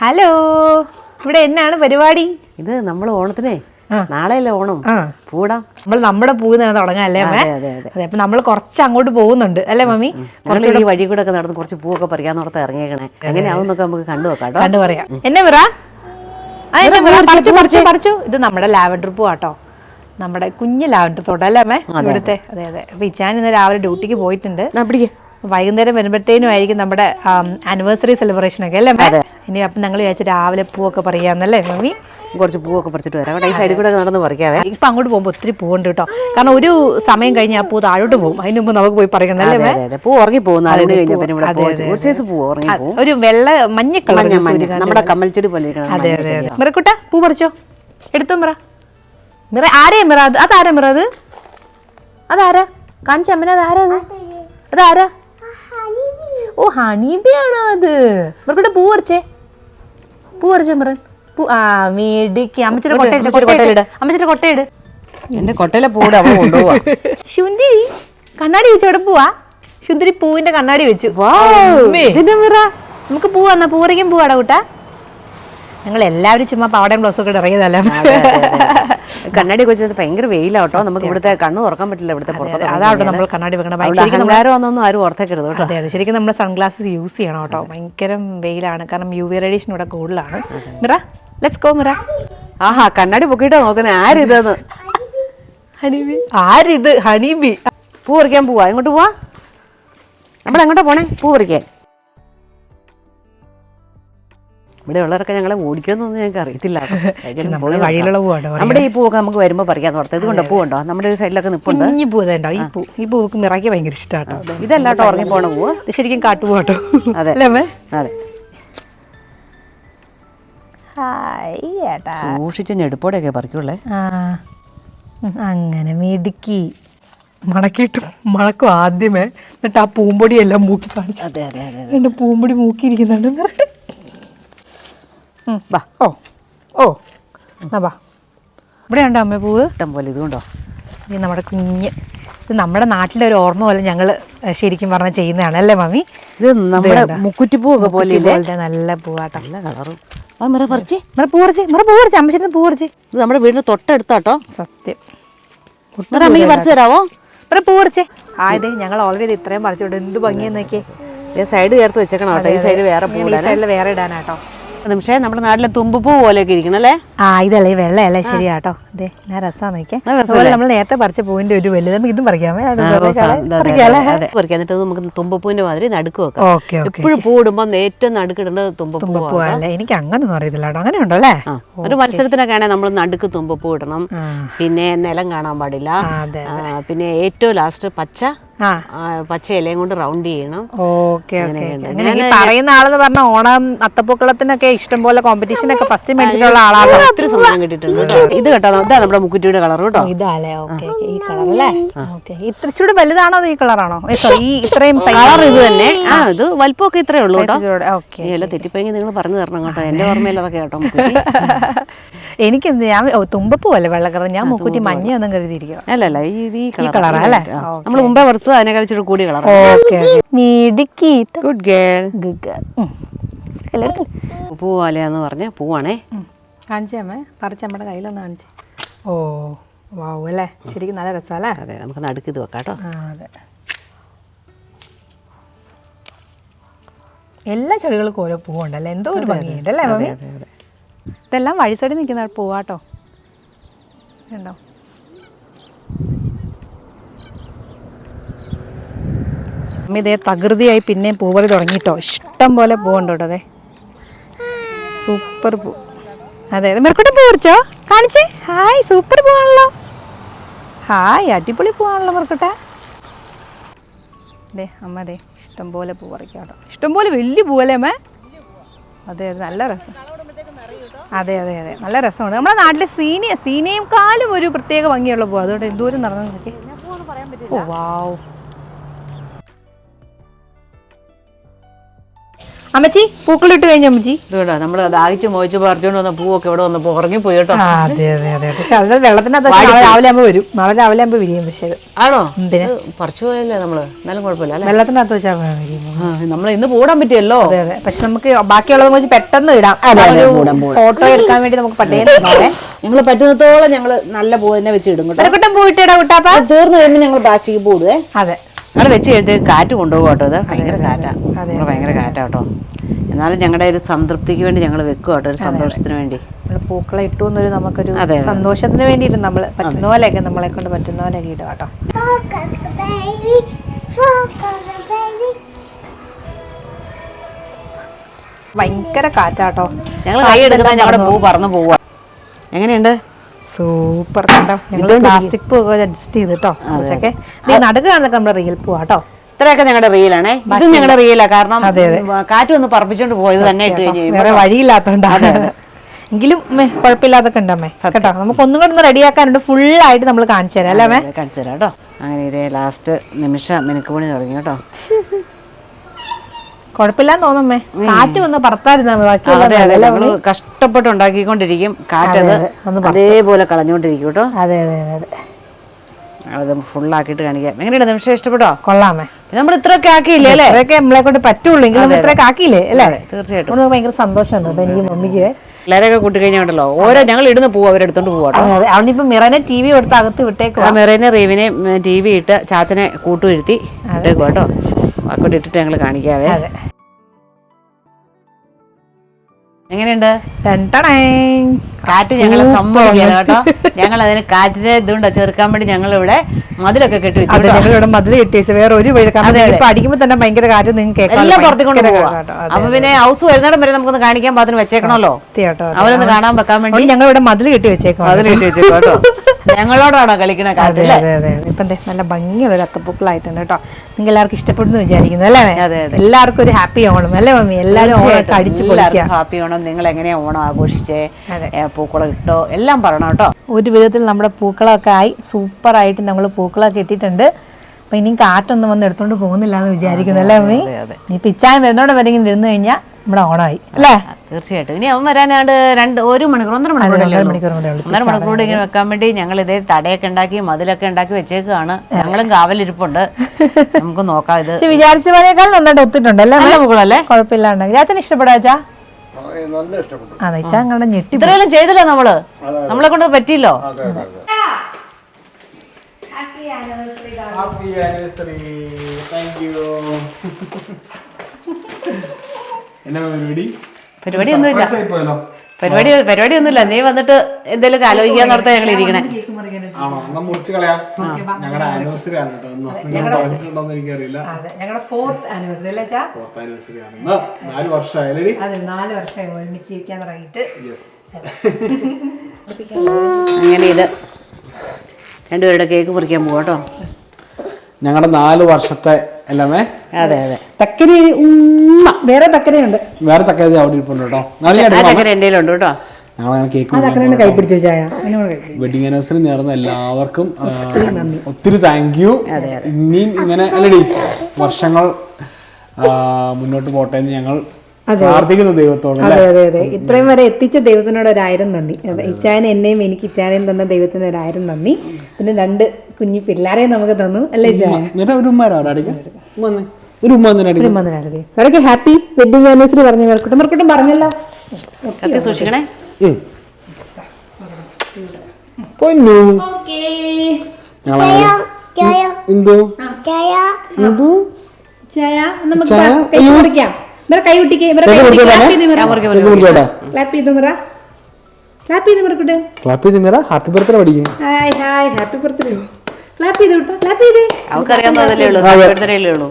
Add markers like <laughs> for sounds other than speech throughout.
Hello ഇവിടെ എന്നാണ് പരിപാടി? ഇത് നമ്മൾ ഓണത്തിനെ. നാളെയല്ലേ ഓണം? പൂടാം നമ്മൾ നമ്മുടെ പൂവിന് തുടങ്ങാം അല്ലേ അമ്മേ? അതെ, അപ്പൊ നമ്മൾ കുറച്ച് അങ്ങോട്ട് പോകുന്നുണ്ട് അല്ലേ മമ്മി? കുറച്ച് ഈ വഴി കൂടെ ഒക്കെ നടന്ന് കുറച്ച് പൂവൊക്കെ പറിക്കാന്നോർത്ത് ഇറങ്ങിയേക്കണേ. എങ്ങനെയാവുന്നൊക്കെ നമുക്ക് കണ്ടു നോക്കാം കണ്ടു പറയാം. എന്നെ മിറ പറിച്ചു ഇത് നമ്മുടെ ലാവൻഡർ പൂ പൂവാട്ടോ. നമ്മുടെ കുഞ്ഞ് ലാവൻഡർ തോട്ടം അല്ലേ അമ്മേ? ഇവിടുത്തെ അതെ അതെ. അപ്പൊ ഇച്ചാൻ ഇന്ന് രാവിലെ ഡ്യൂട്ടിക്ക് പോയിട്ടുണ്ട്. വൈകുന്നേരം വരുമ്പോഴത്തേനും ആയിരിക്കും നമ്മുടെ ആനിവേഴ്സറി സെലിബ്രേഷൻ ഒക്കെ അല്ലേ ഇനി അപ്പം ഞങ്ങൾ വിചാരിച്ചു രാവിലെ പൂവൊക്കെ പറയാന്നല്ലേ മമ്മി? കുറച്ച് പൂവൊക്കെ പറിച്ചിട്ട് വരാം. ഈ സൈഡിൽ കൂടെ നടന്ന് പറിക്കാവേ. ഇപ്പം അങ്ങോട്ട് പോകുമ്പോൾ ഒത്തിരി പൂവുണ്ട് കേട്ടോ. കാരണം ഒരു സമയം കഴിഞ്ഞ് ആ പൂ താഴോട്ട് പോകും. അതിന് മുമ്പ് നമുക്ക് പോയി പറയണം അല്ലേ അതെ അതെ അതെ. പൂ ഉറങ്ങി പോകും ഒരു വെള്ള മഞ്ഞ കളർ നമ്മുടെ കമ്മൽച്ചെടി ചെടി പോലെ അതെ അതെ അതെ. മിറക്കുട്ട പൂ പറിച്ചോ? എടുത്തോ മിറ. മിറ ആരെയാ മിറ? അത് അതാരാ മിറ അത്? അതാരാ? കാണിച്ചമ്മനെ അതാരാ അത്? അതാരാ? ഓ ഹണീബിയാണോ അത്? മിറക്കുട്ട പൂ പറിച്ചേ. പൂ പറിച്ചോ മിറൻ പൂ ആ മേടിക്ക്. അമ്മച്ചിയുടെ കൊട്ടയിട് അമ്മച്ചിയുടെ കൊട്ടയിട്. എന്റെ കൊട്ടയിലെ പൂടെ അവൾ കൊണ്ടുപോവാ. ശുന്തിരി കണ്ണാടി വെച്ച് എവിടെ പോവാ? ശുന്തിരി പൂവിന്റെ കണ്ണാടി വെച്ചു. നമുക്ക് പോവാ എന്നാ പൂറിക്കും പോവാടാ കൂട്ടാ. ഞങ്ങൾ എല്ലാവരും ചുമ്മാ പാവടയും ബ്ലൗസ് ഒക്കെ ഇറങ്ങിയതല്ല? കണ്ണാടി വെച്ചത് ഭയങ്കര വെയിലാട്ടോ. നമുക്ക് ഇവിടുത്തെ കണ്ണ് തുറക്കാൻ പറ്റില്ല ഇവിടുത്തെ പുറത്തോട്ട് നമ്മൾ കണ്ണാടി വെക്കണം അഹങ്കാരം ഒന്നൊന്നും ആരും ഓർത്തേക്കരുത് കേട്ടോ. അതെ ശരിക്കും നമ്മൾ സൺഗ്ലാസസ് യൂസ് ചെയ്യണം കേട്ടോ. ഭയങ്കര വെയിലാണ്. കാരണം യു വി റേഡിയേഷൻ ഇവിടെ കൂടുതലാണ്. മിറ ലെറ്റ്സ് ഗോ മിറ. ആഹാ കണ്ണാടി പൊക്കിട്ടോ നോക്കുന്നത് ആരിതെന്ന്? ഹണിബി ആരിത്? ഹണിബി പൂ പറിക്കാൻ പോവാ. എങ്ങോട്ട് പോവാ? നമ്മൾ എങ്ങോട്ടാ പോണേ? പൂ പറിക്കാൻ. ഇവിടെ ഉള്ളവരൊക്കെ ഞങ്ങളെ ഓടിക്കുമെന്നൊന്നും ഞങ്ങൾക്ക് അറിയത്തില്ല. <laughs> നമ്മുടെ ഈ പൂവൊക്കെ നമുക്ക് വരുമ്പോൾ പറിക്കാൻ ഓർത്തത് ഇതുകൊണ്ട് പൂവുണ്ടോ? നമ്മുടെ ഒരു സൈഡിലൊക്കെ നിപ്പുണ്ട്. ഈ പൂ ഇതുണ്ടോ ഈ പൂ ഈ പൂക്ക് മിറക്കി ഭയങ്കര ഇഷ്ടമാട്ടോ ഇതല്ല കേട്ടോ ഉറങ്ങി പോണ പൂവ്. ഇത് ശരിക്കും കാട്ടുപോട്ടോ അതെ. അതെ. സൂക്ഷിച്ച ഞെടുപ്പോടെയൊക്കെ പറിക്കുള്ളേ. അങ്ങനെ മിടുക്കി. മണക്കിയിട്ട് മണക്കും ആദ്യമേ. എന്നിട്ട് ആ പൂമ്പൊടിയെല്ലാം മൂക്കി കാണിച്ചു അതെ അതെ അതെ എന്നിട്ട് പൂമ്പൊടി മൂക്കിയിരിക്കുന്നുണ്ട്. ഉം, വാ. ഓ ഓ എന്നാ വാ. ഇവിടെ ഉണ്ടോ അമ്മ പൂവ്? ഇഷ്ടം പോലെ ഇതുകൊണ്ടോ ഇത് നമ്മുടെ കുഞ്ഞ്. ഇത് നമ്മുടെ നാട്ടിലെ ഒരു ഓർമ്മ പോലെ ഞങ്ങൾ ശരിക്കും പറഞ്ഞാൽ ചെയ്യുന്നതാണ്. അല്ലേ മമ്മി? ഇത് നമ്മുടെ മുക്കുറ്റിപ്പൂവൊക്കെ പോലെ ഇല്ലേ നല്ല പൂവാട്ടോ. നല്ല കളറും. ആ മിറ പറിച്ചേ. മറ പറിച്ച് മറ പറിച്ച്. അമ്മച്ചിട്ട് പൂ ഇത് നമ്മുടെ വീടിന് തൊട്ടടുത്താട്ടോ. സത്യം. മിറ അമ്മയ്ക്ക് പറിച്ചു തരാവോ? മറ പറിച്ചേ. ആയത് ഞങ്ങൾ ഓൾറെഡി ഇത്രയും പറിച്ചോണ്ട്. എന്ത് ഭംഗിയെന്നൊക്കെ സൈഡ് ചേർത്ത് വെച്ചേക്കണം കേട്ടോ? ഈ സൈഡ് വേറെ വേറെ ഇടാനാട്ടോ. നിമിഷേ നമ്മുടെ നാട്ടിലെ തുമ്പപ്പൂ പോലെയൊക്കെ ഇരിക്കണം അല്ലേ? ആ ഇതല്ലേ വെള്ളയല്ലേ ശരിയാട്ടോ. അതെ ഞാൻ രസമാണ് നോക്കിയാൽ അതുപോലെ നമ്മൾ നേരത്തെ പറിച്ച പൂവിന്റെ ഒരു വലുത് നമുക്ക് ഇതും പറിക്കാമേ പറിക്കാം എന്നിട്ട് നമുക്ക് തുമ്പപ്പൂവിന്റെ മാതിരി നടുക്ക് വെക്കാം. എപ്പോഴും പൂ ഇടുമ്പോൾ ഏറ്റവും നടുക്കിടുന്നത് തുമ്പപ്പൂ പൂവല്ലേ എനിക്ക് അങ്ങനൊന്നും അറിയത്തില്ല അങ്ങനെ ഉണ്ടോ അല്ലേ? ഒരു മത്സരത്തിനൊക്കെ ആണെങ്കിൽ നമ്മൾ നടുക്ക് തുമ്പപ്പൂ ഇടണം. പിന്നെ നിലം കാണാൻ പാടില്ല. പിന്നെ ഏറ്റവും ലാസ്റ്റ് പച്ച പച്ച ഇലയും കൊണ്ട് റൗണ്ട് ചെയ്യണം. ഓക്കെ പറയുന്ന ആളെന്ന് പറഞ്ഞ ഓണം അത്തപ്പൂക്കളത്തിനൊക്കെ ഇഷ്ടം പോലെ കോമ്പറ്റീഷൻ ഒക്കെ ഫസ്റ്റ് മേടിച്ചിട്ടുള്ള ആളാണ് ഒത്തിരി സമ്മാനം കിട്ടിയിട്ടുണ്ട് ഇത് കേട്ടോ ഇതാ നമ്മുടെ മുക്കുറ്റിയുടെ കളർ കേട്ടോ. ഇതാലേ ഓക്കെ ഈ കളർ അല്ലേ? ഓക്കെ. ഇത്രച്ചൂടെ വലുതാണോ ഈ കളറാണോ ഈ ഇത്രയും <laughs> കളർ ഇത് തന്നെ. ആ ഇത് വലിപ്പമൊക്കെ ഇത്രേ ഉള്ളൂ കേട്ടോ. ഓക്കെ തെറ്റിപ്പോയെങ്കിൽ നിങ്ങൾ പറഞ്ഞു തരണം കേട്ടോ. എന്റെ ഓർമ്മയിൽ അതൊക്കെ കേട്ടോ. <laughs> എനിക്ക് ഞാൻ തുമ്പപ്പൂ അല്ലേ വെള്ളക്കറ? ഞാൻ മുക്കുറ്റി മഞ്ഞ ഒന്നും കരുതിയിരിക്കണം അല്ലല്ല അല്ല ഈ കളറാ അല്ലേ? നമ്മൾ മുമ്പേ കുറച്ച് അതിനെ കളിച്ചിട്ട് കൂടി കളർ ഓക്കെ. മിടുക്കിയിട്ട് ഗുഡ് ഗേൾ പൂവാലയാന്ന് പറഞ്ഞ പൂവാണേ. കാണിച്ചേ അമ്മേ. പറിച്ച് നമ്മുടെ കയ്യിലൊന്ന് കാണിച്ചേ. ഓ വാവ് അല്ലേ? ശരിക്കും നല്ല രസമല്ലേ അതെ നമുക്ക് നടുക്ക് ഇത് വെക്കാം കേട്ടോ. അതെ. എല്ലാ ചെടികൾക്കും ഓരോ പൂവുണ്ടല്ലേ? എന്തോ ഒരു ഭംഗിയുണ്ടല്ലേ മമ്മി? ഇതെല്ലാം വഴി സൈഡിൽ നിൽക്കുന്ന പൂവാട്ടോ. ഉണ്ടോ അമ്മ ഇതേ തകൃതിയായി പിന്നെയും പൂവറി തുടങ്ങിയിട്ടോ ഇഷ്ടം പോലെ പൂവുണ്ട് കേട്ടോ അതെ സൂപ്പർ പൂ. അതെ മെറുക്കുട്ടി പൂ പറിച്ചോ കാണിച്ചേ. Hi super പൂവാണല്ലോ. ഹായ് അടിപൊളി പൂവാണല്ലോ മെറുക്കുട്ടെ അതെ അമ്മ അതെ ഇഷ്ടം പോലെ പൂ പറിക്കാം കേട്ടോ ഇഷ്ടം പോലെ വലിയ പൂവല്ലേ അമ്മ? അതെ അതെ നല്ല രസം. അതെ അതെ അതെ നല്ല രസമാണ്. നമ്മുടെ നാട്ടിലെ സീനിയ സീനിയേക്കാളും ഒരു പ്രത്യേക ഭംഗിയുള്ള പൂ അതുകൊണ്ട് എന്തോരം നടന്നു നോക്കി ഓ വാവ് അമ്മച്ചി പൂക്കളിട്ട് കഴിഞ്ഞു അമ്മച്ചി? ഇത് നമ്മൾ ദാഹിച്ച് മോഹിച്ച് പറിച്ചോണ്ട് വന്ന പൂവൊക്കെ ഇവിടെ വന്ന് ഉറങ്ങിപ്പോയി കേട്ടോ. അതെ അതെ അതെ പക്ഷെ അത് വെള്ളത്തിനകത്ത് നാളെ രാവിലെ ആകുമ്പോൾ വരും. നാളെ രാവിലെ ആകുമ്പോൾ വിരിയും പക്ഷേ അത് ആണോ? പിന്നെ? പറിച്ചു പോയല്ലേ നമ്മൾ? എന്നാലും കുഴപ്പമില്ല അല്ലേ? വെള്ളത്തിനകത്ത് വെച്ചാൽ വിരിയും. നമ്മൾ ഇന്ന് പൂടാൻ പറ്റിയല്ലോ. അതെ അതെ. പക്ഷെ നമുക്ക് ബാക്കിയുള്ളത് വെച്ച് പെട്ടെന്ന് ഇടാം. ഫോട്ടോ എടുക്കാൻ വേണ്ടി നമുക്ക് പട്ടേ ഞങ്ങൾ പറ്റുന്നത്തോളം ഞങ്ങൾ നല്ല പൂ തന്നെ വെച്ച് ഇടും കേട്ടോ. പോയിട്ട് ഇടാം കുട്ടാപ്പ. തീർന്നു കഴിയുമ്പോൾ ഞങ്ങൾ പ്ലാസ്റ്റിക് പൂടുവേ അതെ. ഞങ്ങൾ വെച്ച് കഴിഞ്ഞ് കാറ്റ് കൊണ്ടുപോകും കേട്ടോ ഇത്. ഭയങ്കര കാറ്റാ. ഭയങ്കര കാറ്റാ കേട്ടോ. എന്നാലും ഞങ്ങളുടെ ഒരു സംതൃപ്തിക്ക് വേണ്ടി ഞങ്ങൾ വെക്കും കേട്ടോ ഒരു സന്തോഷത്തിന് വേണ്ടി. പൂക്കളെ ഇട്ടു എന്നൊരു നമുക്കൊരു അതെ, അതെ. സന്തോഷത്തിന് വേണ്ടിയിട്ട് നമ്മൾ പറ്റുന്ന പോലെയൊക്കെ നമ്മളെ കൊണ്ട് പറ്റുന്ന പോലെയൊക്കെ ഇടുക കേട്ടോ. ഭയങ്കര കാറ്റാട്ടോ ഞങ്ങൾ കൈ എടുക്കുന്ന ഞങ്ങളുടെ പൂ പറന്ന് പോവാ. എങ്ങനെയുണ്ട്? സൂപ്പർ കേട്ടോ ഞങ്ങൾ പ്ലാസ്റ്റിക് പൂ അഡ്ജസ്റ്റ് ചെയ്ത് കേട്ടോ കുറച്ചൊക്കെ നടക്കുകയാണെന്നൊക്കെ നടുക്ക് കാണുന്നൊക്കെ നമ്മുടെ റിയൽ പൂവാ കേട്ടോ ഇത്രയൊക്കെ ഞങ്ങളുടെ റീലാണേ ഇത് ഞങ്ങളുടെ റിയലാ കാരണം കാറ്റ് ഒന്ന് പറപ്പിച്ചോണ്ട് പോയത് തന്നെ ഇട്ട് കഴിഞ്ഞ് വേറെ വഴിയില്ലാത്തോണ്ടാണ് എങ്കിലും കുഴപ്പമില്ലാതൊക്കെ ഉണ്ടമ്മേ കേട്ടോ? നമുക്ക് ഒന്നും കൂടെ ഒന്ന് റെഡിയാക്കാനുണ്ട്. ഫുൾ ആയിട്ട് നമ്മൾ കാണിച്ചു തരാം. അല്ലേ കാണിച്ചു തരാം കേട്ടോ അങ്ങനെ ഇതേ ലാസ്റ്റ് നിമിഷം മിനുക്ക് പണി തുടങ്ങി കേട്ടോ <laughs> കുഴപ്പമില്ലാന്ന് തോന്നമ്മേ കാറ്റ് വന്ന് പറത്തായിരുന്നാ കഷ്ടപ്പെട്ട് ഉണ്ടാക്കിക്കൊണ്ടിരിക്കും കാറ്റത് അതേപോലെ കളഞ്ഞോണ്ടിരിക്കും കേട്ടോ. അതെ അതെ അതെ അതെ. ഫുള്ളാക്കിയിട്ട് കാണിക്കാം. എങ്ങനെയുണ്ട്? നിമിഷം ഇഷ്ടപ്പെട്ടോ? കൊള്ളാമേ. നമ്മൾ ഇത്രയൊക്കെ ആക്കിയില്ലേ അല്ലേ? ഇത്രയൊക്കെ നമ്മളെ കൊണ്ട് പറ്റുള്ളൂ എങ്കിലും നമ്മൾ ഇത്രയൊക്കെ ആക്കിയില്ലേ അല്ലേ? തീർച്ചയായിട്ടും. ഭയങ്കര സന്തോഷമുണ്ട് കേട്ടോ എനിക്ക് മമ്മിക്ക്. എല്ലാവരെയൊക്കെ കൂട്ടി കഴിഞ്ഞാണ്ടല്ലോ ഓരോ ഞങ്ങൾ ഇടുന്ന് പോകും അവരെടുത്തോണ്ട് അവിടെ ഇപ്പൊ മിറനെ ടി വി കൊടുത്ത് അകത്ത് വിട്ടേക്കും മിറനെ മെറീനെ റീവിനെ ടി വി ഇട്ട് ചാച്ചനെ കൂട്ടുവരുത്തി ഇട്ടേക്കും കേട്ടോ. വാക്കോട്ട് ഇട്ടിട്ട് ഞങ്ങൾ കാണിക്കാവേ. എങ്ങനെയുണ്ട്. കാറ്റ് ഞങ്ങളെ സമ്മതിക്കില്ല കേട്ടോ. ഞങ്ങൾ അതിന് കാറ്റിനെ ഇതുകൊണ്ട് ചെറുക്കാൻ വേണ്ടി ഞങ്ങൾ ഇവിടെ മതിലൊക്കെ കെട്ടി വെച്ചു മതിൽ കെട്ടി. വെച്ചു. വേറെ ഒരു വഴി കാരണം ഇപ്പൊ അടിക്കുമ്പോ തന്നെ ഭയങ്കര കാറ്റ് നിങ്ങൾക്ക് എല്ലാം പുറത്തേക്കൊണ്ട് പോവാ. കേട്ടോ. അപ്പൊ പിന്നെ ഹൗസ് വരുന്നിടം വരെ നമുക്കൊന്ന് കാണിക്കാൻ പാത്രം വെച്ചേക്കണല്ലോ അവരൊന്ന് കാണാൻ വെക്കാൻ വേണ്ടി. ഞങ്ങൾ ഇവിടെ മതിൽ കെട്ടി വെച്ചേക്കാം മതിൽ കെട്ടി വെച്ചേക്കാം കേട്ടോ. <laughs> ഞങ്ങളോടാണോ കളിക്കണ അതെ കാറ്റ് അതെ അതെ. ഇപ്പം ദേ നല്ല ഭംഗിയുള്ള ഒരു അത്തപ്പൂക്കളായിട്ടുണ്ട് കേട്ടോ. നിങ്ങൾ എല്ലാവർക്കും ഇഷ്ടപ്പെടുന്നു വിചാരിക്കുന്നു അല്ലേ? അതെ, അതെ. എല്ലാവർക്കും ഒരു ഹാപ്പി ഓണം അല്ലേ മമ്മി? എല്ലാവരും ഓണമൊക്കെ അടിച്ചു പൊളിക്കുക. ഹാപ്പി ഓണം. നിങ്ങൾ എങ്ങനെയാ ഓണം ആഘോഷിച്ചേ? പൂക്കളം ഇട്ടോ? എല്ലാം പറയണം കേട്ടോ. ഒരു വിധത്തിൽ നമ്മുടെ പൂക്കളൊക്കെ ആയി. സൂപ്പർ ആയിട്ട് നമ്മൾ പൂക്കളൊക്കെ ഇട്ടിട്ടുണ്ട്. അപ്പൊ ഇനി കാറ്റൊന്നും വന്ന് എടുത്തോണ്ട് പോകുന്നില്ല എന്ന് വിചാരിക്കുന്നു അല്ലേ മമ്മി? നീ പിച്ചായം വരുന്നോടെ വരെങ്കിലും ഇരുന്ന് കഴിഞ്ഞാൽ നമ്മുടെ ഓണായി. അല്ലേ? തീർച്ചയായിട്ടും. ഇനി അവൻ വരാനാണ്ട് രണ്ട് ഒരു മണിക്കൂർ ഒന്നര മണിക്കൂർ ഒന്നര മണിക്കൂർ കൂടി ഇങ്ങനെ വെക്കാൻ വേണ്ടി ഞങ്ങൾ ഇതേ തടയൊക്കെ ഉണ്ടാക്കി മതിലൊക്കെ ഉണ്ടാക്കി വെച്ചേക്കാണ് ഞങ്ങളും കാവലിരിപ്പുണ്ട്. നമുക്ക് നോക്കാം ഇത്. വിചാരിച്ച പോലെയേക്കാൾ നന്നായിട്ട് ഒത്തിട്ടുണ്ട് അല്ലേ നല്ല പൂക്കളല്ലേ കുഴപ്പമില്ലാണ്ട്. ചാച്ചൻ ഇഷ്ടപ്പെടാച്ചാ അതെ ചാ അങ്ങനെ ഞെട്ടി ഇത്രയെല്ലാം ചെയ്തില്ല നമ്മൾ? നമ്മളെ കൊണ്ട് പറ്റിയില്ലോ? ഹാപ്പി ആനിവേഴ്സറി താങ്ക് യു എന്നാ പരിപാടി? പരിപാടി ഒന്നുമില്ല. പരിപാടി പരിപാടി ഒന്നുമില്ല. നീ വന്നിട്ട് എന്തെങ്കിലും ആലോചിക്കാൻ ഓർത്താ ഞങ്ങൾ ഇരിക്കണേ. ആണോ? എന്നാ മുറിച്ച് കളയാം. ഞങ്ങളുടെ ആനിവേഴ്സറി ആണ് കേട്ടോ എനിക്കറിയില്ല. അതെ ഞങ്ങളുടെ ഫോർത്ത് ആനിവേഴ്സറി അല്ലേ ചാ ഫോർത്ത് ആനിവേഴ്സറി ആണ്. നാല് അതെ നാല് വർഷം ഒരുമിച്ച് ജീവിക്കാൻ തുടങ്ങിയിട്ട്. യെസ് അങ്ങനെ ഇത് രണ്ടുപേരുടെ കേക്ക് മുറിക്കാൻ പോവാട്ടോ ഞങ്ങളുടെ നാല് വർഷത്തെ എല്ലാമേ? അതെ അതെ. തക്കരി ഉമ്മ. വേറെ തക്കരയുണ്ട്. വേറെ തക്കതി അവിടെ ഇരിപ്പുണ്ട് കേട്ടോ. ചക്കര എന്റെ ഉണ്ട് കേട്ടോ. വെഡിങ് ആനിവേഴ്സറി നേർന്ന എല്ലാവർക്കും ഒത്തിരി താങ്ക് യു ഇനിയും ഇങ്ങനെ അല്ലടി വർഷങ്ങൾ മുന്നോട്ട് പോട്ടെ എന്ന് ഞങ്ങൾ പ്രാർത്ഥിക്കുന്നു ദൈവത്തോട് അതെ അതെ അതെ. ഇത്രയും വരെ എത്തിച്ച ദൈവത്തിനോട് ഒരായിരം നന്ദി. ഇച്ചായൻ എന്നെയും എനിക്ക് ഇച്ചാനെയും തന്ന ദൈവത്തിന് ഒരായിരം നന്ദി. പിന്നെ രണ്ട് കുഞ്ഞു പിള്ളേരെയും നമുക്ക് തന്നു അല്ലേ ചായ എന്നിട്ട് ഒരു ഹാപ്പി വെഡിങ് ആനിവേഴ്സറി പറഞ്ഞു മെർക്കുട്ടം മെർക്കുട്ടം പറഞ്ഞല്ലോ. സൂക്ഷിക്കണേ. പൊന്നു. ഞങ്ങളങ്ങനെ എന്തോ? എന്തോ? ചായ നമുക്ക്? കൈ കുടിക്കാം ഇവരെ കൈ കുട്ടിക്ക് ഇവരെ ക്ലാപ്പ് ചെയ്തു മിറ ക്ലാപ്പ് ചെയ്ത് മെർക്കുട്ടെ ക്ലാപ്പ് ചെയ്ത് മീറ ഹാപ്പി ബർത്ത്ഡേ പഠിക്കും hi hi. Happy birthday. Clap ചെയ്ത് വിട്ടോ. ക്ലാപ്പ് ചെയ്തേ. അവൾക്കറിയാവുന്നതല്ലേ ഉള്ളൂ. ബർത്ത്ഡേയിലേ ഉള്ളൂ.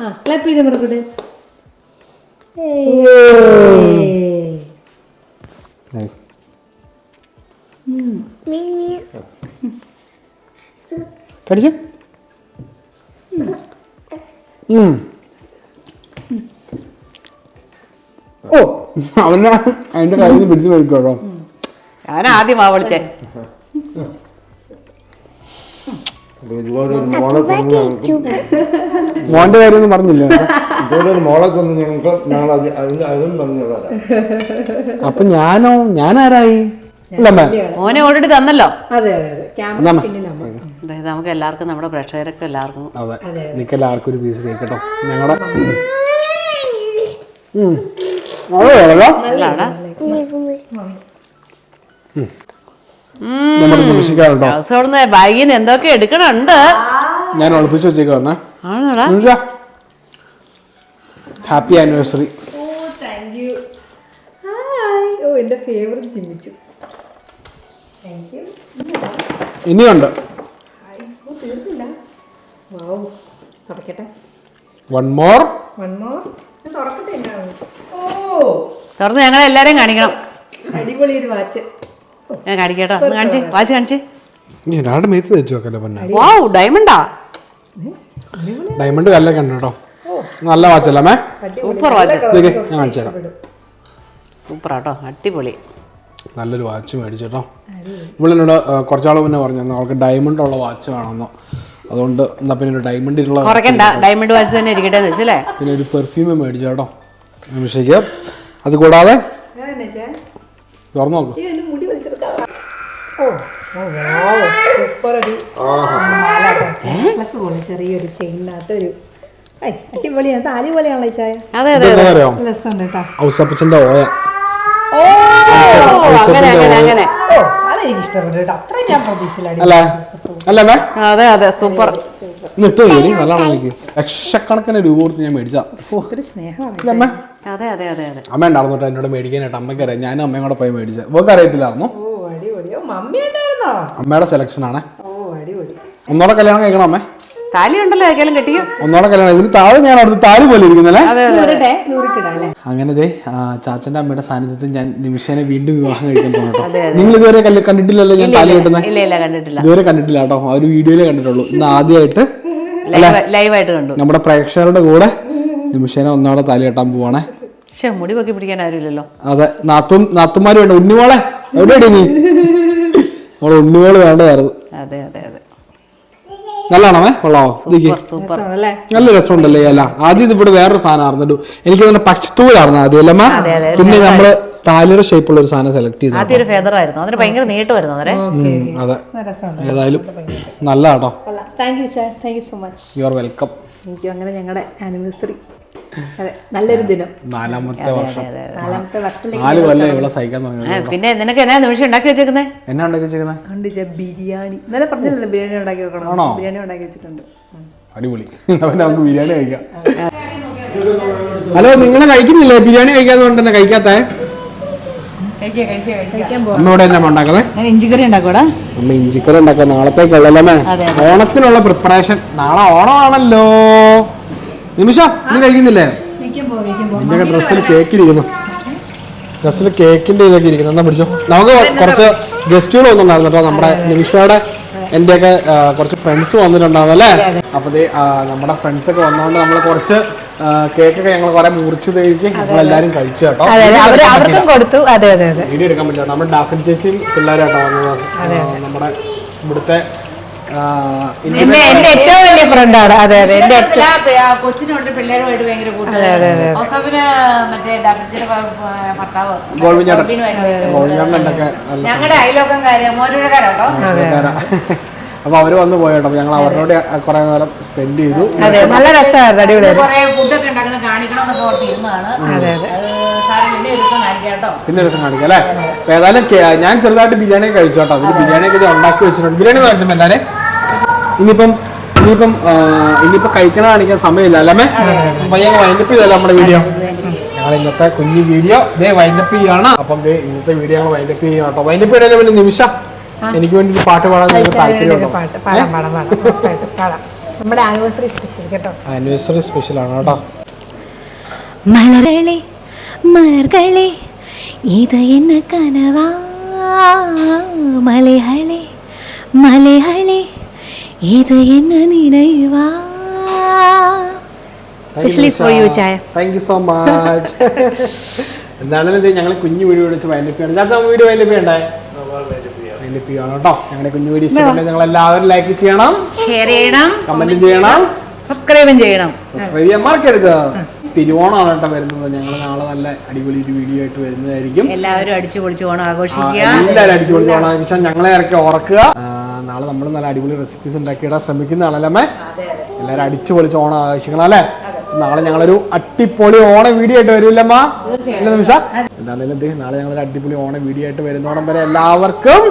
ആ ക്ലാപ്പ് ചെയ്ത് മെർക്കുട്ടെ നൈസ് കടിച്ചു ഓ അവനാ അതിന്റെ കയ്യിൽ നിന്ന് പിടിച്ചു മേടിക്കോട്ടോ ഞാൻ ആദ്യം വിളിച്ചേ. മോന്റെ കാര്യമൊന്നും പറഞ്ഞില്ല? ഇതുപോലെ ഒരു മോളെ തന്നു ഞങ്ങൾക്ക് ഞങ്ങൾ അത് അതിന് അതും തന്നതാണ് അപ്പൊ ഞാനോ ഞാനാരായി? മോനെ ഓൾറെഡി തന്നല്ലോ. അതെ അതെ അതെ. നമുക്ക് എല്ലാവർക്കും നമ്മുടെ പ്രേക്ഷകരൊക്കെ എല്ലാവർക്കും അതെ. നിക്കെല്ലാവർക്കും ഒരു പീസ് കേട്ടോ ഞങ്ങളുടെ നല്ലതാടാ നമ്മുടെ നിമിഷിക്കാറുണ്ടോ എന്തൊക്കെ എടുക്കണുണ്ട്? ഞാൻ ഒളിപ്പിച്ച് നിമിഷ. ഹാപ്പി ആനിവേഴ്സറി ഫേവറേറ്റ് ചിമ്മിച്ചു ഇനിയുണ്ട്? ഓ തീർന്നില്ല. വാവ് തുറക്കട്ടെ വൺ മോർ വൺ മോർ തുറന്ന് ഞങ്ങളെ എല്ലാരെയും കാണിക്കണം. അടിപൊളി ഒരു വാച്ച് ഞാൻ കാണിക്കട്ടോ ഒന്ന് കാണിച്ച്. വാച്ച് കാണിച്ച്. ഇനി ഒരാളുടെ മേത്ത് തെച്ചു വെക്കല്ലേ പൊന്നെ? വാവ് ഡയമണ്ടാ ഡയമണ്ട് കല്ലൊക്കെ ഉണ്ട് കേട്ടോ നല്ല വാച്ചല്ലേ മേ? സൂപ്പർ വാച്ച് ഇതൊക്കെ ഞാൻ കാണിച്ചു തരാം. സൂപ്പർ ആട്ടോ അടിപൊളി. നല്ലൊരു വാച്ച് മേടിച്ചു കേട്ടോ. ഇവളെന്നോട് കുറച്ചാൾ മുന്നേ പറഞ്ഞു "എന്നാ അവൾക്ക് ഡയമണ്ട് ഉള്ള വാച്ച് വേണമെന്നോ. അതുകൊണ്ട് എന്നാ പിന്നെ ഒരു ഡയമണ്ടിലുള്ള ഡയമണ്ട് വാച്ച് തന്നെ ഇരിക്കട്ടെ എന്ന് വെച്ചല്ലേ? പിന്നെ ഒരു പെർഫ്യൂം മേടിച്ചു കേട്ടോ. നിമിഷയ്ക്ക് അത് കൂടാതെ തുറന്നു നോക്കൂ എന്റെ മുടി വലിച്ചെടുക്കാം ഓ ഓ വാവ് സൂപ്പർ ഒരു നെക്ലസ് പോലെ ചെറിയൊരു ചെയിനകത്ത് ഒരു ഐ അടിപൊളിയാണ്. താലി പോലെയാണല്ലോ ഈ ചായ. അതെ അതെ ഇതെന്താ അറിയോ? രസമുണ്ട് കേട്ടോ ഔസപ്പച്ചന്റെ ഓയ. ഓ അങ്ങനെ അങ്ങനെ അങ്ങനെ. ഓ അതെനിക്ക് ഇഷ്ടപ്പെട്ടു കേട്ടോ അത്രയും ഞാൻ പ്രതീക്ഷയില്ല അല്ലേ? അല്ലേ അതെ അതെ സൂപ്പർ. നല്ലതാണ് എനിക്ക് ലക്ഷക്കണക്കിന് രൂപ കൊടുത്ത് ഞാൻ മേടിച്ച. അമ്മ. അതെ അതെ അതെ അമ്മ ഉണ്ടായിരുന്നു കേട്ടോ എന്നോട് മേടിക്കാനായിട്ട്. അമ്മയ്ക്ക് അറിയാം. ഞാനും അമ്മയും കൂടെ പോയി മേടിച്ചത്. ഇവർക്ക് അറിയത്തില്ലായിരുന്നു മമ്മി ഉണ്ടായിരുന്നോ? അമ്മയുടെ സെലക്ഷൻ ആണ്. ഓ അടിപൊളി. ഒന്നോടെ കല്യാണം കഴിക്കണം അമ്മേ? താലി ഉണ്ടല്ലോ ഏക്കാലും കെട്ടിയോ ഒന്നോടെ കല്യാണം ഇതിന് താഴെ ഞാൻ അവിടുത്തെ താലി പോലെ ഇരിക്കുന്നല്ലേ അങ്ങനെ ദേ ചാച്ചന്റെ അമ്മയുടെ സാന്നിധ്യത്തിൽ ഞാൻ നിമിഷേനെ വീണ്ടും വിവാഹം കഴിക്കാൻ പോകട്ടോ നിങ്ങൾ ഇതുവരെ കണ്ടിട്ടില്ലല്ലോ ഞാൻ താലി കെട്ടുന്നത് ഇല്ല ഇല്ല കണ്ടിട്ടില്ല. ഇതുവരെ കണ്ടിട്ടില്ല കേട്ടോ. ആ ഒരു വീഡിയോയിലേ കണ്ടിട്ടുള്ളൂ. ഇന്ന് ആദ്യമായിട്ട് ലൈവായിട്ട് കണ്ടു. നമ്മുടെ പ്രേക്ഷകരുടെ കൂടെ നിമിഷേനെ ഒന്നോടെ താലി കെട്ടാൻ പോവാണേ. പക്ഷെ മുടി പൊക്കി പിടിക്കാൻ ആരുമില്ലല്ലോ. അതെ നാത്തും നാത്തുമാരും ഉണ്ട് ഉണ്ണിമോളെ എവിടെയാണ് നീ? നമ്മളെ ഉണ്ണിമോൾ വേണ്ടതായിരുന്നു. അതെ അതെ അതെ. നല്ലതാണോ കൊള്ളാവോ? സൂപ്പർ അല്ലേ നല്ല രസമുണ്ടല്ലേ അല്ല ആദ്യം ഇതിവിടെ വേറൊരു സാധനം എനിക്ക് തന്നെ പക്ഷത്തൂരായിരുന്നു ആദ്യം അല്ലമ്മ പിന്നെ നമ്മൾ താലിയുടെ ഷേപ്പുള്ള ഒരു സാധനം സെലക്ട് ചെയ്തു. ആദ്യം ഫെദർ ആയിരുന്നു. അതിന് ഭയങ്കര നീട്ടമായിരുന്നു അന്നേരം. ഉം, അതെ. ഏതായാലും നല്ല കേട്ടോ കൊള്ളാം. Thank you sir thank you so much you are welcome എനിക്ക് അങ്ങനെ ഞങ്ങളുടെ ആനിവേഴ്സറി നല്ലൊരു ദിനം. നാലാമത്തെ വർഷം. നാലാമത്തെ വർഷത്തിലേക്ക് നാല് കൊല്ലം ഇവിടെ സഹിക്കാൻ തുടങ്ങി. പിന്നെ നിനക്ക് എന്നാ നിമിഷം ഉണ്ടാക്കി വെച്ചേക്കുന്നേ? എന്നാ ഉണ്ടാക്കി വെച്ചേക്കുന്നത് കണ്ടു ബിരിയാണി. ഇന്നലെ പറഞ്ഞില്ലല്ലോ ബിരിയാണി ഉണ്ടാക്കി വെക്കണം? ബിരിയാണി ഉണ്ടാക്കി വെച്ചിട്ടുണ്ട്. അടിപൊളി. നമുക്ക് ബിരിയാണി കഴിക്കാം. ഹലോ നിങ്ങൾ കഴിക്കുന്നില്ലേ? ബിരിയാണി കഴിക്കാന്ന് പറഞ്ഞിട്ട് തന്നെ കഴിക്കാത്തേ? എന്നാ ഇഞ്ചിക്കറി ഉണ്ടാക്കൂടാ? അമ്മ ഇഞ്ചിക്കറി ഉണ്ടാക്കാം നാളത്തേക്കുള്ളല്ലേ ഓണത്തിനുള്ള പ്രിപ്പറേഷൻ നാളെ ഓണമാണല്ലോ. നിമിഷ നീ കഴിക്കുന്നില്ലേ? നിന്റെ ഡ്രസ്സിൽ കേക്ക് ഇരിക്കുന്നു ഡ്രസ്സിൽ കേക്കിന്റെ ഇതൊക്കെ ഇരിക്കുന്നു. എന്നാ പിടിച്ചോ. നമുക്ക് കുറച്ച് ഗസ്റ്റുകൾ വന്നിട്ടുണ്ടായിരുന്നു കേട്ടോ. നമ്മുടെ നിമിഷയുടെ എന്റെയൊക്കെ കുറച്ച് ഫ്രണ്ട്സ് വന്നിട്ടുണ്ടാവും അല്ലേ? അപ്പൊ ദേ, നമ്മുടെ ഫ്രണ്ട്സ് ഒക്കെ വന്നതുകൊണ്ട് നമ്മൾ കുറച്ച് കേക്കൊക്കെ ഞങ്ങൾ കുറെ മുറിച്ചു തേക്ക് നമ്മളെല്ലാരും കഴിച്ചു കേട്ടോ. അവർക്കും കൊടുത്തു. അതെ അതെ വീഡിയോ എടുക്കാൻ പറ്റില്ല. നമ്മുടെ ഡാഫിൻ ചേച്ചിയും പിള്ളേരാട്ടോ വന്നത്. നമ്മുടെ ഇവിടുത്തെ എന്റെ എന്റെ ഏറ്റവും വലിയ ഫ്രണ്ടാണ് അതെ അതെ എന്റെ പിള്ളേരുമായിട്ട് ഭയങ്കര ഞങ്ങളുടെ അയലോക്കംകാര്. അപ്പൊ അവർ വന്ന് പോയോട്ടോ ഞങ്ങൾ അവരോട് കുറെ നേരം സ്പെൻഡ് ചെയ്തു. അതെ നല്ല രസമായിരുന്നു അടിപൊളി കുറെ ഫുഡൊക്കെ ഉണ്ടാക്കുന്നത് കാണിക്കണം എന്നൊക്കെ ഓർത്ത് പിന്നെ ദിവസം കാണിക്കാം അല്ലേ? ഏതായാലും ഞാൻ ചെറുതായിട്ട് ബിരിയാണി കഴിച്ചു കേട്ടോ. അവർ ബിരിയാണി ഒക്കെ ഉണ്ടാക്കി വെച്ചിട്ടുണ്ട്. ബിരിയാണി കാണിച്ചപ്പോൾ എല്ലാവരെ? ഇനിയിപ്പം ഇനിയിപ്പം ഇനിയിപ്പം കഴിക്കണ കാണിക്കാൻ സമയമില്ല അല്ലേ പയ്യങ്ങ് വൈൻഡപ്പ് ചെയ്തല്ലോ നമ്മുടെ വീഡിയോ ഞങ്ങൾ ഇന്നത്തെ കുഞ്ഞു വീഡിയോ ഇതേ വൈൻഡപ്പ് ചെയ്യാണ്. അപ്പം ദേ ഇന്നത്തെ വീഡിയോ ഞങ്ങൾ വൈൻഡപ്പ് ചെയ്യണം കേട്ടോ. വൈൻഡപ്പ് ചെയ്യാൻ വലിയ നിമിഷ. എനിക്ക് വേണ്ടി പാട്ട് പാടാൻ താല്പര്യം ആനിവേഴ്സറി സ്പെഷ്യൽ കേട്ടോ. ആനിവേഴ്സറി സ്പെഷ്യൽ ആണ് കേട്ടോ. മലകളെ മലകളെ ഇത് എന്ന കനവാ മലയാളി മലയാളി. ഇത് എന്ന നിലയുവാ സ്പെഷ്യലി ഫോർ യു ചായ താങ്ക് യു സോ മച്ച് എന്താണെങ്കിലും ഇത് ഞങ്ങൾ കുഞ്ഞു വീഡിയോ വിളിച്ച് വൈൻഡപ്പ് ചെയ്യണം ചാച്ചാ വീഡിയോ വൈൻഡപ്പ് ചെയ്യണ്ടേ വൈൻഡപ്പ് ചെയ്യണം കേട്ടോ ഞങ്ങളുടെ കുഞ്ഞു വീഡിയോ ഇഷ്ടപ്പെട്ടത് നിങ്ങൾ എല്ലാവരും ലൈക്ക് ചെയ്യണം. ഷെയർ ചെയ്യണം. കമന്റ് ചെയ്യണം. സബ്സ്ക്രൈബ് ചെയ്യണം. സബ്സ്ക്രൈബ് ചെയ്യാൻ മറക്കരുത്. തിരുവോണമാണ് കേട്ടോ വരുന്നത്. ഞങ്ങൾ നാളെ നല്ല അടിപൊളി ഒരു വീഡിയോ ആയിട്ട് വരുന്നതായിരിക്കും. എല്ലാവരും അടിച്ചു പൊളിച്ച് ഓണം ആഘോഷിക്കുക. എല്ലാവരും അടിച്ചു അടിച്ചുപൊളി ഓണം ഞങ്ങളെ ഇറക്കി ഉറക്കുക. നാളെ നമ്മൾ നല്ല അടിപൊളി റെസിപ്പീസ് ഉണ്ടാക്കിയിടാൻ ശ്രമിക്കുന്നതാണല്ലേ എല്ലാവരും അടിച്ചു പൊളിച്ച് ഓണം ആഘോഷിക്കണം അല്ലേ? നാളെ ഞങ്ങളൊരു അടിപൊളി ഓണ വീഡിയോ ആയിട്ട് വരില്ലമ്മ നിമിഷം. എന്താണെങ്കിലും നാളെ ഞങ്ങളൊരു അടിപൊളി ഓണ വീഡിയോ ആയിട്ട് വരുന്നോണം വരെ എല്ലാവർക്കും